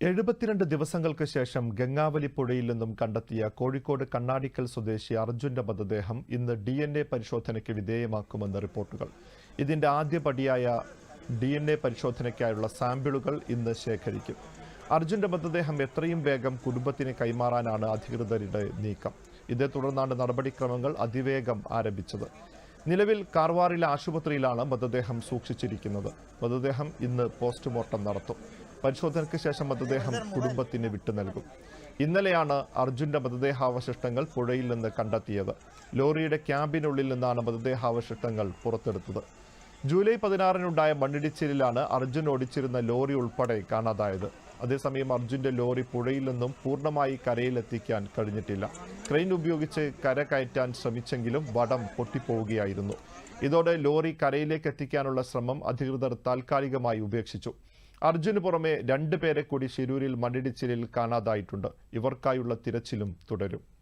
എഴുപത്തിരണ്ട് ദിവസങ്ങൾക്ക് ശേഷം ഗംഗാവലി പുഴയിൽ നിന്നും കണ്ടെത്തിയ കോഴിക്കോട് കണ്ണാടിക്കൽ സ്വദേശി അർജുന്റെ മൃതദേഹം ഇന്ന് ഡി എൻ എ പരിശോധനയ്ക്ക് വിധേയമാക്കുമെന്ന് റിപ്പോർട്ടുകൾ. ഇതിന്റെ ആദ്യപടിയായ ഡി എൻ എ പരിശോധനയ്ക്കായുള്ള സാമ്പിളുകൾ ഇന്ന് ശേഖരിക്കും. അർജുന്റെ മൃതദേഹം എത്രയും വേഗം കുടുംബത്തിന് കൈമാറാനാണ് അധികൃതരുടെ നീക്കം. ഇതേ തുടർന്നാണ് നടപടിക്രമങ്ങൾ അതിവേഗം ആരംഭിച്ചത്. നിലവിൽ കാർവാറിലെ ആശുപത്രിയിലാണ് മൃതദേഹം സൂക്ഷിച്ചിരിക്കുന്നത്. മൃതദേഹം ഇന്ന് പോസ്റ്റ്മോർട്ടം നടത്തും. പരിശോധനയ്ക്ക് ശേഷം മൃതദേഹം കുടുംബത്തിന് വിട്ടു നൽകും. ഇന്നലെയാണ് അർജുന്റെ മൃതദേഹാവശിഷ്ടങ്ങൾ പുഴയിൽ നിന്ന് കണ്ടെത്തിയത്. ലോറിയുടെ ക്യാമ്പിനുള്ളിൽ നിന്നാണ് മൃതദേഹാവശിഷ്ടങ്ങൾ പുറത്തെടുത്തത്. ജൂലൈ പതിനാറിനുണ്ടായ മണ്ണിടിച്ചിലിലാണ് അർജുൻ ഓടിച്ചിരുന്ന ലോറി ഉൾപ്പെടെ കാണാതായത്. അതേസമയം അർജുന്റെ ലോറി പുഴയിൽ നിന്നും പൂർണമായി കരയിലെത്തിക്കാൻ കഴിഞ്ഞിട്ടില്ല. ക്രെയിൻ ഉപയോഗിച്ച് കര കയറ്റാൻ ശ്രമിച്ചെങ്കിലും വടം പൊട്ടിപ്പോവുകയായിരുന്നു. ഇതോടെ ലോറി കരയിലേക്ക് എത്തിക്കാനുള്ള ശ്രമം അധികൃതർ താൽക്കാലികമായി ഉപേക്ഷിച്ചു. അർജുന് പുറമെ രണ്ടുപേരെ കൂടി ശിരൂരിൽ മണ്ണിടിച്ചിലിൽ കാണാതായിട്ടുണ്ട്. ഇവർക്കായുള്ള തിരച്ചിലും തുടരും.